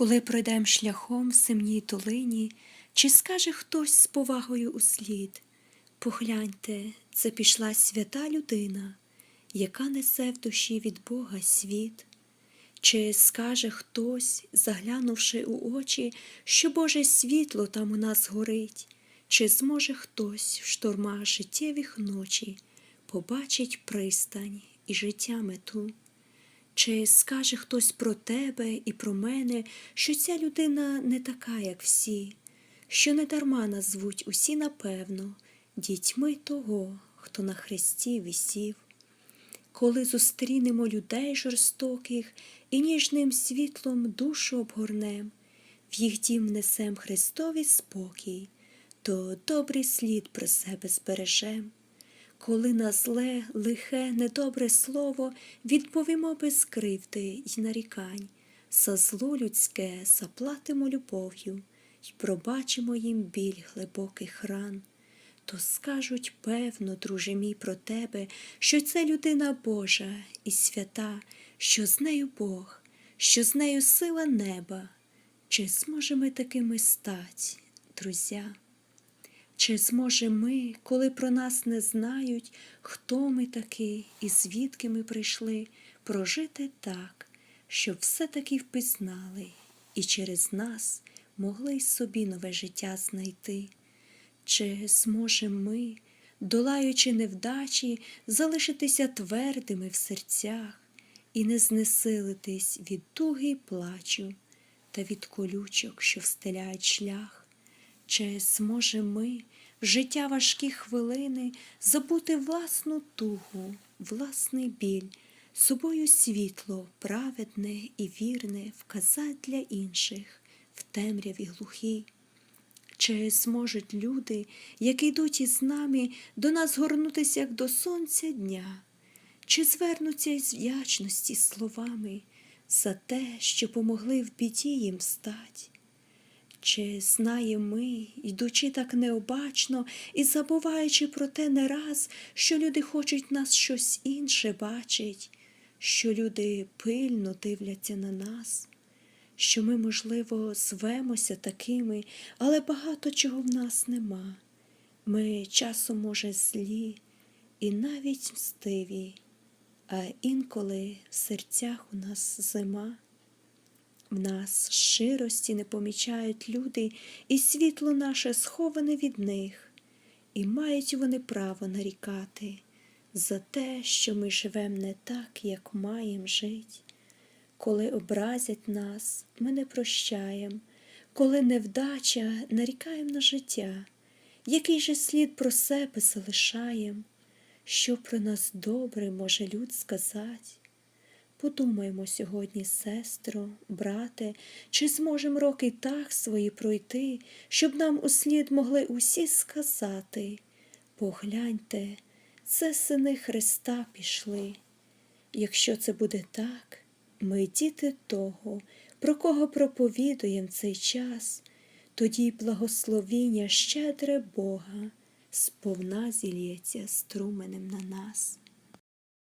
Коли пройдем шляхом в семній долині, чи скаже хтось з повагою услід Погляньте, це пішла свята людина, яка несе в душі від Бога світ. Чи скаже хтось, заглянувши у очі, що Боже світло там у нас горить, чи зможе хтось в штормах життєвих ночі побачить пристань і життя мету? Чи скаже хтось про тебе і про мене, що ця людина не така, як всі, що не дарма нас звуть усі напевно, дітьми того, хто на хресті висів? Коли зустрінемо людей жорстоких і ніжним світлом душу обгорнем, в їх дім несем Христові спокій, то добрий слід про себе збережем. Коли на зле, лихе, недобре слово відповімо без кривди й нарікань, за зло людське заплатимо любов'ю й пробачимо їм біль глибоких ран, то скажуть, певно, друже мій, про тебе, що це людина Божа і свята, що з нею Бог, що з нею сила неба. Чи зможемо такими стать, друзя? Чи зможемо ми, коли про нас не знають, хто ми такі і звідки ми прийшли, прожити так, щоб все-таки впізнали і через нас могли й собі нове життя знайти? Чи зможемо ми, долаючи невдачі, залишитися твердими в серцях і не знесилитись від туги й плачу та від колючок, що встеляють шлях? Чи зможемо ми в життя важкі хвилини забути власну тугу, власний біль, собою світло праведне і вірне вказать для інших в темряві глухій? Чи зможуть люди, які йдуть із нами, до нас горнутися, як до сонця дня? Чи звернуться із вдячності словами за те, що помогли в біді їм стать? Чи знаємо ми, йдучи так необачно і забуваючи про те не раз, що люди хочуть нас щось інше бачить, що люди пильно дивляться на нас, що ми, можливо, звемося такими, але багато чого в нас нема. Ми часом, може, злі і навіть мстиві, а інколи в серцях у нас зима. В нас щирості не помічають люди, і світло наше сховане від них, і мають вони право нарікати за те, що ми живем не так, як маєм жить. Коли образять нас, ми не прощаєм, коли невдача нарікаєм на життя, який же слід про себе залишаєм, що про нас добре може люд сказать. Подумаймо сьогодні, сестро, брате, чи зможемо роки так свої пройти, щоб нам услід могли усі сказати Погляньте, це сини Христа пішли. Якщо це буде так, ми діти того, про кого проповідуєм цей час, тоді благословіння щедре Бога сповна зільється струменем на нас.